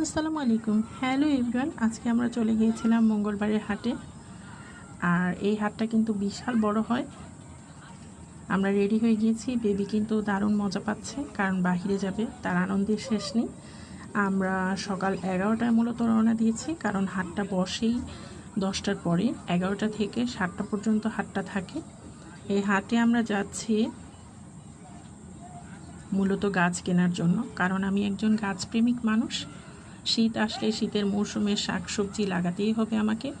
আসসালামু আলাইকুম। Hello everyone আজকে আমরা চলে গিয়েছিলাম মঙ্গলবারের হাটে। আর এই হাটটা কিন্তু বিশাল বড় হয়। আমরা রেডি হয়ে গিয়েছি বেবি কিন্তু দারুণ মজা পাচ্ছে, কারণ বাহিরে যাবে, তার আনন্দের শেষ নেই। আমরা সকাল এগারোটায় মূলত রওনা দিয়েছি, কারণ হাটটা বসেই দশটার পরে, এগারোটা থেকে সাতটা পর্যন্ত হাটটা থাকে। এই হাটে আমরা যাচ্ছি মূলত গাছ কেনার জন্য, কারণ আমি একজন গাছপ্রেমিক মানুষ। শীত আসলে শীতের মৌসুমে শাকসবজি লাগাতেই হবে আমাকে।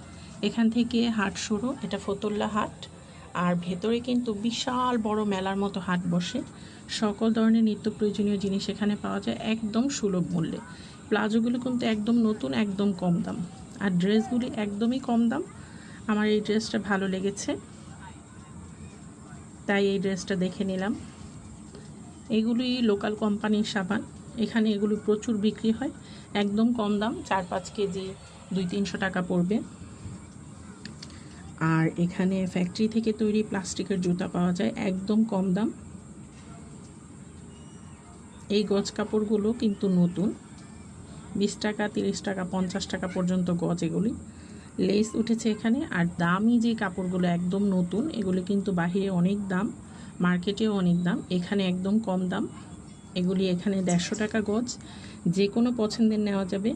এখান থেকে হাট শুরু, এটা ফতুল্লা হাট। আর ভেতরে কিন্তু বিশাল বড় মেলার মতো হাট বসে। সকল ধরনের নিত্য প্রয়োজনীয় জিনিস এখানে পাওয়া যায় একদম সুলভ মূল্যে। প্লাজোগুলো কিন্তু একদম নতুন, একদম কম দাম। আর ড্রেসগুলি একদমই কম দাম। আমার এই ড্রেসটা ভালো লেগেছে। তাই এই ড্রেসটা দেখে নিলাম। এগুলি লোকাল কোম্পানির সাবান। এখানে এগুলো প্রচুর বিক্রি হয়। একদম কম দাম, চার পাঁচ কেজি, দুই তিনশো টাকা পড়বে। আর এখানে ফ্যাক্টরি থেকে তৈরি প্লাস্টিকের জুতা পাওয়া যায়, একদম কম দাম। এই গজ কাপড়গুলো কিন্তু নতুন। বিশ টাকা, তিরিশ টাকা, পঞ্চাশ টাকা পর্যন্ত গজ এগুলি। লেস উঠেছে এখানে, আর দামি যে কাপড়গুলো একদম নতুন, এগুলি কিন্তু বাহিরে অনেক দাম, মার্কেটেও অনেক দাম, এখানে একদম কম দাম। এগুলি এখানে দেড়শো টাকা গজ, যে কোনো পছন্দের নেওয়া যাবে।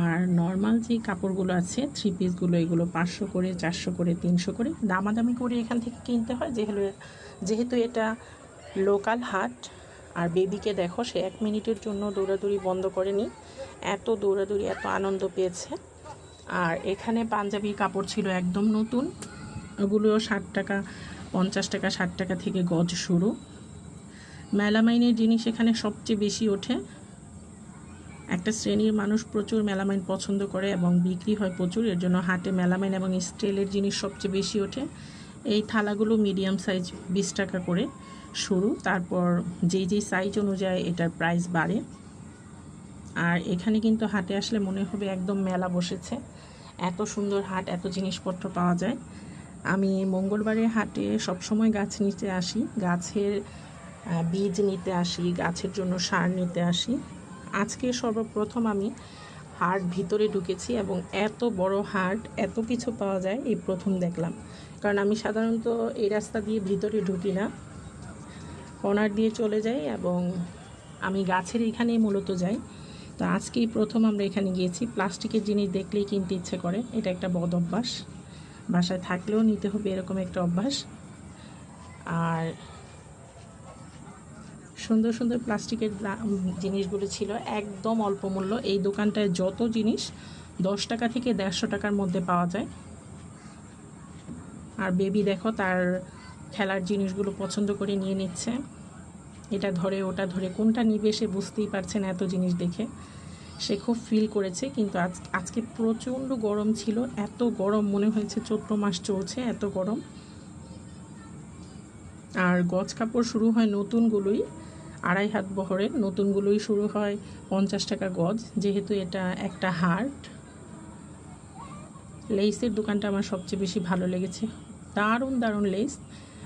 আর নর্মাল যে কাপড়গুলো আছে থ্রি পিসগুলো এগুলো পাঁচশো করে, চারশো করে, তিনশো করে দামাদামি করে এখান থেকে কিনতে হয়। যেহেতু যেহেতু এটা লোকাল হাট, আর বেবিকে দেখো, সে এক মিনিটের জন্য দৌড়াদৌড়ি বন্ধ করেনি। এত দৌড়াদৌড়ি, এত আনন্দ পেয়েছে। আর এখানে পাঞ্জাবি কাপড় ছিল একদম নতুন। ওগুলোও ষাট টাকা, পঞ্চাশ টাকা, ষাট টাকা থেকে গজ শুরু। মেলামাইনের জিনিস এখানে সবচেয়ে বেশি ওঠে। একটা শ্রেণির মানুষ প্রচুর মেলামাইন পছন্দ করে এবং বিক্রি হয় প্রচুর, এর জন্য হাটে মেলামাইন এবং স্টিলের জিনিস সবচেয়ে বেশি ওঠে। এই থালাগুলো মিডিয়াম সাইজ, বিশ টাকা করে শুরু। তারপর যেই যেই সাইজ অনুযায়ী এটার প্রাইস বাড়ে। আর এখানে কিন্তু হাটে আসলে মনে হবে একদম মেলা বসেছে। এত সুন্দর হাট, এত জিনিসপত্র পাওয়া যায়। আমি মঙ্গলবারের হাটে সবসময় গাছ নিতে আসি। গাছের বীজ নিতে আসি, গাছের জন্য সার নিতে আসি। আজকে সর্বপ্রথম আমি হাট ভিতরে ঢুকেছি এবং এত বড় হাট এত কিছু পাওয়া যায় এই প্রথম দেখলাম। কারণ আমি সাধারণত এই রাস্তা দিয়ে ভিতরে ঢুকি না। কর্নার দিয়ে চলে যাই এবং আমি গাছের এখানেই মূলত যাই। তো আজকেই প্রথম আমরা এখানে গিয়েছি। প্লাস্টিকের জিনিস দেখলেই কিনতে ইচ্ছে করে। এটা একটা বদ অভ্যাস। বাসায় থাকলেও নিতে হবে এরকম একটা অভ্যাস। আর সুন্দর সুন্দর প্লাস্টিকের জিনিসগুলো ছিল একদম অল্প মূল্য। এই দোকানটায় যত জিনিস, দশ টাকা থেকে দেড়শো টাকার মধ্যে পাওয়া যায়। আর বেবি দেখো, তার খেলার জিনিসগুলো পছন্দ করে নিয়ে নিচ্ছে। এটা ধরে, ওটা ধরে, কোনটা নিবে সে বুঝতেই পারছে না এত জিনিস দেখে। সে খুব ফিল করেছে, কিন্তু আজ, আজকে প্রচণ্ড গরম ছিল, এত গরম মনে হয়েছে চৈত্র মাস চলছে, এত গরম। আর গজ কাপড় শুরু হয় নতুনগুলোই। আড়াই হাত বহরের নতুনগুলোই শুরু হয় পঞ্চাশ টাকা গজ। যেহেতু এটা একটা হার্ট লেসের দোকানটা আমার সবচেয়ে বেশি ভালো লেগেছে। দারুণ দারুণ লেস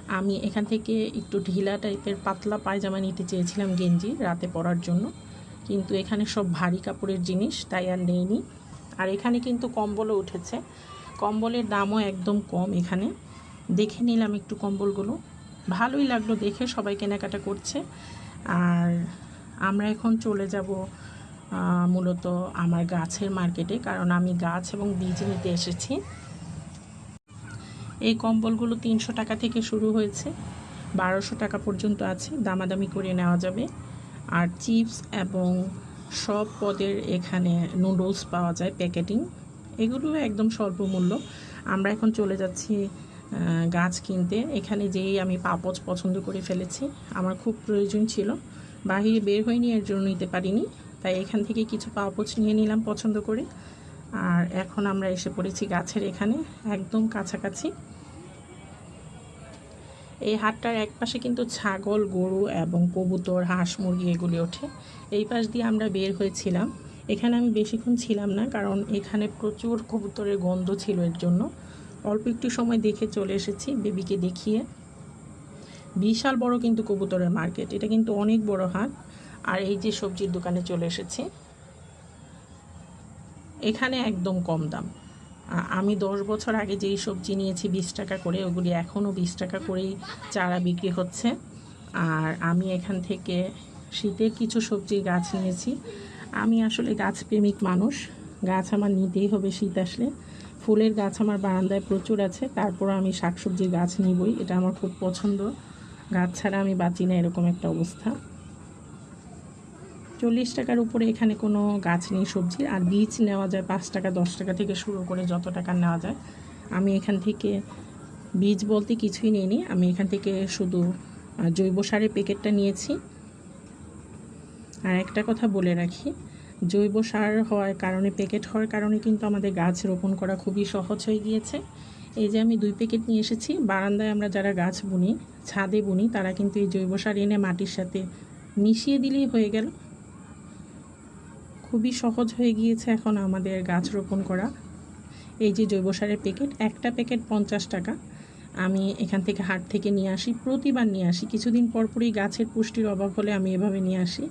আমি এখান থেকে একটু ঢিলা টাইপের পাতলা পায়জামা নিতে চেয়েছিলাম গেঞ্জি রাতে পরার জন্য। কিন্তু এখানে সব ভারী কাপড়ের জিনিস, তাই আর নেইনি। আর এখানে কিন্তু কম্বলও উঠেছে। কম্বলের দামও একদম কম এখানে। দেখে নিলাম একটু কম্বলগুলো। ভালোই লাগল দেখে সবাই কেনাকাটা করছে। আর আমরা এখন চলে যাব মূলত আমার গাছের মার্কেটে, কারণ আমি গাছ এবং বীজ নিতে এসেছি। এই কম্বলগুলো তিনশো টাকা থেকে শুরু হয়েছে, বারোশো টাকা পর্যন্ত আছে, দামাদামি করে নেওয়া যাবে। আর চিপস এবং সব পদের এখানে নুডলস পাওয়া যায়, প্যাকেটিং। এগুলো একদম স্বল্প মূল্য। আমরা এখন চলে যাচ্ছি গাছ কিনতে। এখানে যেই আমি পাপচ পছন্দ করে ফেলেছি, আমার খুব প্রয়োজন ছিল। বাহিরে বের হয়নি, এর জন্য নিতে পারিনি। তাই এখান থেকে কিছু পাপচ নিয়ে নিলাম পছন্দ করে। আর এখন আমরা এসে পড়েছি গাছের এখানে, একদম কাছাকাছি। এই হাটটার এক পাশে কিন্তু ছাগল, গরু এবং কবুতর, হাঁস, মুরগি এগুলি ওঠে। এই পাশ দিয়ে আমরা বের হয়েছিলাম। এখানে আমি বেশিক্ষণ ছিলাম না, কারণ এখানে প্রচুর কবুতরের গন্ধ ছিল এর জন্য। অল্প একটু সময় দেখে চলে এসেছি বেবিকে দেখিয়ে। বিশাল বড় কিন্তু কবুতরের মার্কেট, এটা কিন্তু অনেক বড় হাট। আর এই যে সবজির দোকানে চলে এসেছি। এখানে একদম কম দাম। আমি দশ বছর আগে যেই সবজি নিয়েছি বিশ টাকা করে, ওগুলি এখনও বিশ টাকা করেই চারা বিক্রি হচ্ছে। আর আমি এখান থেকে শীতের কিছু সবজির গাছ নিয়েছি। আমি আসলে গাছপ্রেমিক মানুষ, গাছ আমার নিতেই হবে শীত আসলে। ফুলের গাছ আমার বারান্দায় প্রচুর আছে তারপর আমি শাকসবজির গাছ নিবই, এটা আমার খুব পছন্দ। গাছ ছাড়া আমি বাঁচি না এরকম একটা অবস্থা। চল্লিশ টাকার উপরে এখানে কোনো গাছ নেই সবজি, আর বীজ নেওয়া যায় পাঁচ টাকা, দশ টাকা থেকে শুরু করে যত টাকা নেওয়া যায়। আমি এখান থেকে বীজ বলতে কিছুই নিইনি, আমি এখান থেকে শুধু জৈব সারের প্যাকেটটা নিয়েছি। আর একটা কথা বলে রাখি জৈব সার হওয়ার কারণে, প্যাকেট হওয়ার কারণে কিন্তু আমাদের গাছ রোপণ করা খুবই সহজ হয়ে গিয়েছে। এই যে আমি দুই প্যাকেট নিয়ে এসেছি, বারান্দায় আমরা যারা গাছ বুনি, ছাদে বুনি, তারা কিন্তু এই জৈব সার এনে মাটির সাথে মিশিয়ে দিলেই হয়ে গেল। খুবই সহজ হয়ে গিয়েছে এখন আমাদের গাছ রোপণ করা। এই যে জৈব সারের প্যাকেট, একটা প্যাকেট পঞ্চাশ টাকা। আমি এখান থেকে হাট থেকে নিয়ে আসি, প্রতিবার নিয়ে আসি। কিছুদিন পর পরই গাছের পুষ্টির অভাব হলে আমি এভাবে নিয়ে আসি।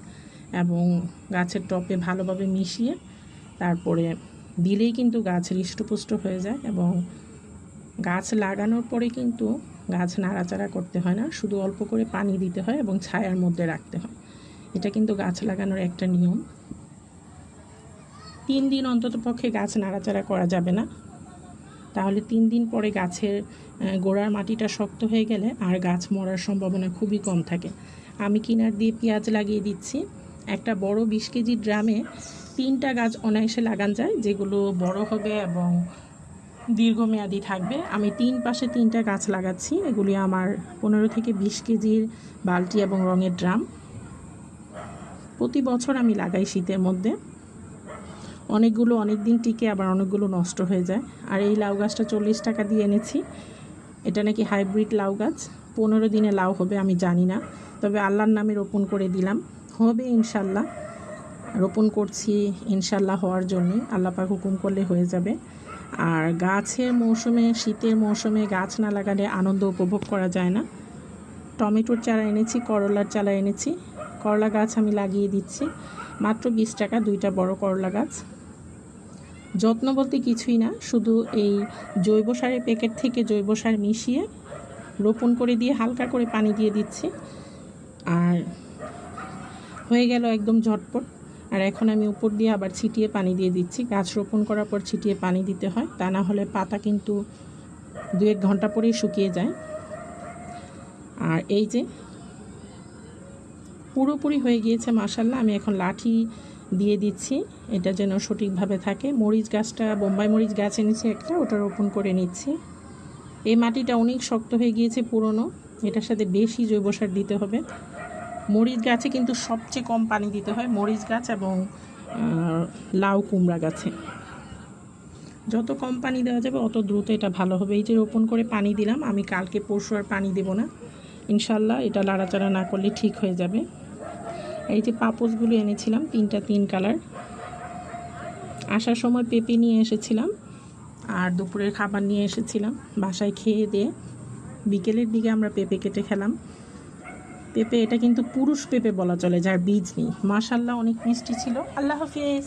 এবং গাছের টপে ভালোভাবে মিশিয়ে তারপরে দিলেই কিন্তু গাছ হৃষ্টপুষ্ট হয়ে যায় এবং গাছ লাগানোর পরে কিন্তু গাছ নাড়াচাড়া করতে হয় না, শুধু অল্প করে পানি দিতে হয় এবং ছায়ার মধ্যে রাখতে হয়। এটা কিন্তু গাছ লাগানোর একটা নিয়ম। তিন দিন অন্তত পক্ষে গাছ নাড়াচাড়া করা যাবে না। তাহলে তিন দিন পরে গাছের গোড়ার মাটিটা শক্ত হয়ে গেলে আর গাছ মরার সম্ভাবনা খুবই কম থাকে। আমি কিনার দিয়ে পেঁয়াজ লাগিয়ে দিচ্ছি। একটা বড় বিশ কেজি ড্রামে তিনটা গাছ অনায়াসে লাগান যায়, যেগুলো বড় হবে এবং দীর্ঘমেয়াদী থাকবে। আমি তিন পাশে তিনটা গাছ লাগাচ্ছি, এগুলি আমার পনেরো থেকে বিশ কেজির বালতি এবং রঙের ড্রাম। প্রতি বছর আমি লাগাই শীতের মধ্যে। অনেকগুলো অনেক দিন টিকে, আবার অনেকগুলো নষ্ট হয়ে যায়। আর এই লাউ গাছটা চল্লিশ টাকা দিয়ে এনেছি। এটা নাকি হাইব্রিড লাউ গাছ। পনেরো দিনে লাউ হবে, আমি জানি না। তবে আল্লাহর নামে রোপণ করে দিলাম। হবে ইনশাল্লাহ। রোপণ করছি ইনশাল্লাহ হওয়ার জন্যই। আল্লাহ পাক হুকুম করলে হয়ে যাবে। আর গাছের মৌসুমে, শীতের মৌসুমে গাছ না লাগালে আনন্দ উপভোগ করা যায় না। টমেটোর চারা এনেছি, করলার চারা এনেছি। করলা গাছ আমি লাগিয়ে দিচ্ছি। মাত্র বিশ টাকা, দুইটা বড় করলা গাছ। যত্ন বলতে কিছুই না, শুধু এই জৈব সারের প্যাকেট থেকে জৈব সার মিশিয়ে রোপণ করে দিয়ে হালকা করে পানি দিয়ে দিচ্ছি। আর হয়ে গেল একদম ঝটপট। আর এখন আমি উপর দিয়ে আবার ছিটিয়ে পানি দিয়ে দিচ্ছি। গাছ রোপণ করার পর ছিটিয়ে পানি দিতে হয়। তা না হলে পাতা কিন্তু দু এক ঘণ্টা পরেই শুকিয়ে যায়। আর এই যে পুরোপুরি হয়ে গিয়েছে মাসাল্লাহ আমি এখন লাঠি দিয়ে দিচ্ছি। এটা যেন সঠিকভাবে থাকে। মরিচ গাছটা, বোম্বাই মরিচ গাছ এনেছি একটা, ওটা রোপণ করে নিচ্ছি। এই মাটিটা অনেক শক্ত হয়ে গিয়েছে পুরনো। এটার সাথে বেশি জৈব সার দিতে হবে। মরিচ গাছে কিন্তু সবচেয়ে কম পানি দিতে হয়, মরিচ গাছ এবং লাউ কুমড়া গাছে। যত কম পানি দেওয়া যাবে, অত দ্রুত এটা ভালো হবে। এই যে রোপণ করে পানি দিলাম, আমি কালকে পরশু আর পানি দেবো না। ইনশাল্লাহ এটা লাড়াচাড়া না করলে ঠিক হয়ে যাবে। এই যে পাপোশগুলো এনেছিলাম, তিনটা তিন কালার। আসার সময় পেঁপে নিয়ে এসেছিলাম, আর দুপুরের খাবার নিয়ে এসেছিলাম, বাসায় খেয়ে দিয়ে। বিকেলের দিকে আমরা পেঁপে কেটে খেলাম। পেঁপে, এটা কিন্তু পুরুষ পেঁপে বলা চলে, যার বীজ নেই। মাশাল্লাহ অনেক মিষ্টি ছিল। আল্লাহ হাফিজ।